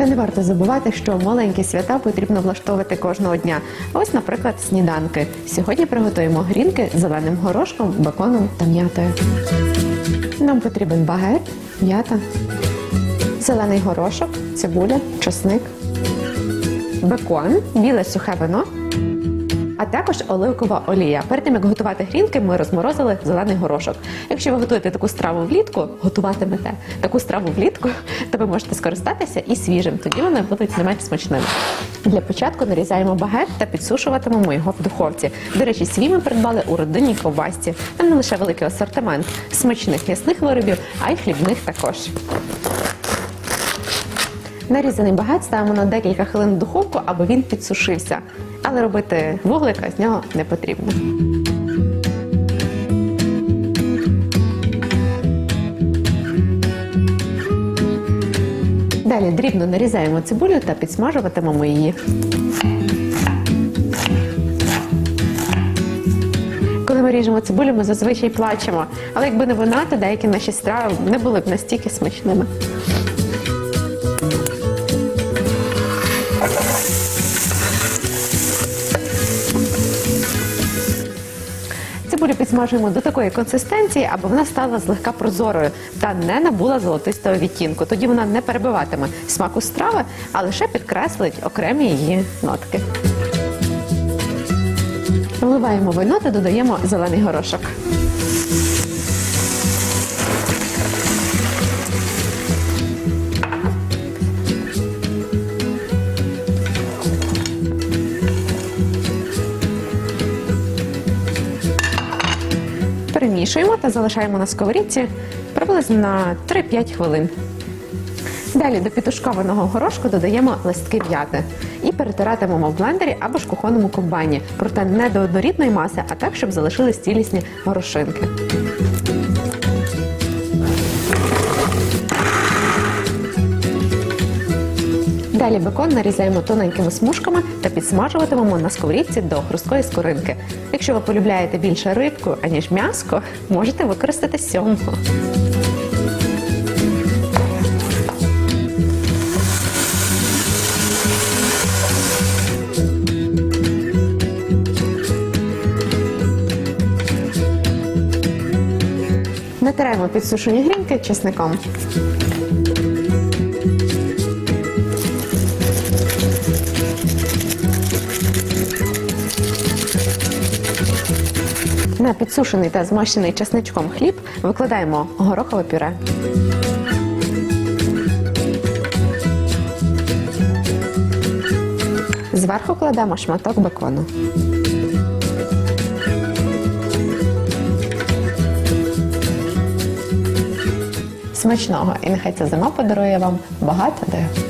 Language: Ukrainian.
Та не варто забувати, що маленькі свята потрібно влаштовувати кожного дня. Ось, наприклад, сніданки. Сьогодні приготуємо грінки з зеленим горошком, беконом та м'ятою. Нам потрібен багет, м'ята, зелений горошок, цибуля, чесник, бекон, біле сухе вино, а також оливкова олія. Перед тим як готувати грінки, ми розморозили зелений горошок. Якщо ви готуєте таку страву влітку, готуватимете таку страву влітку, то ви можете скористатися і свіжим. Тоді вони будуть не менш смачними. Для початку нарізаємо багет та підсушуватимемо його в духовці. До речі, свій ми придбали у родинній ковбасці. Там не лише великий асортимент смачних м'ясних виробів, а й хлібних також. Нарізаний багет ставимо на декілька хвилин в духовку, аби він підсушився. Але робити вуглика з нього не потрібно. Далі дрібно нарізаємо цибулю та підсмажуватимемо її. Коли ми ріжемо цибулю, ми зазвичай плачемо. Але якби не вона, то деякі наші страви не були б настільки смачними. Підсмажуємо до такої консистенції, аби вона стала злегка прозорою та не набула золотистого відтінку. Тоді вона не перебиватиме смаку страви, а лише підкреслить окремі її нотки. Вливаємо вино та додаємо зелений горошок. Перемішуємо та залишаємо на сковорідці приблизно на 3-5 хвилин. Далі до підтушкованого горошку додаємо листки м'яти і перетиратимемо в блендері або ж кухонному комбайні, проте не до однорідної маси, а так, щоб залишились цілісні горошинки. Далі бекон нарізаємо тоненькими смужками та підсмажуватимемо на сковорідці до хрусткої скоринки. Якщо ви полюбляєте більше рибку, аніж м'яско, можете використати сьомгу. Натираємо підсушені грінки чесником. На підсушений та змащений чесничком хліб викладаємо горохове пюре. Зверху кладемо шматок бекону. Смачного! І нехай ця зима подарує вам багато див.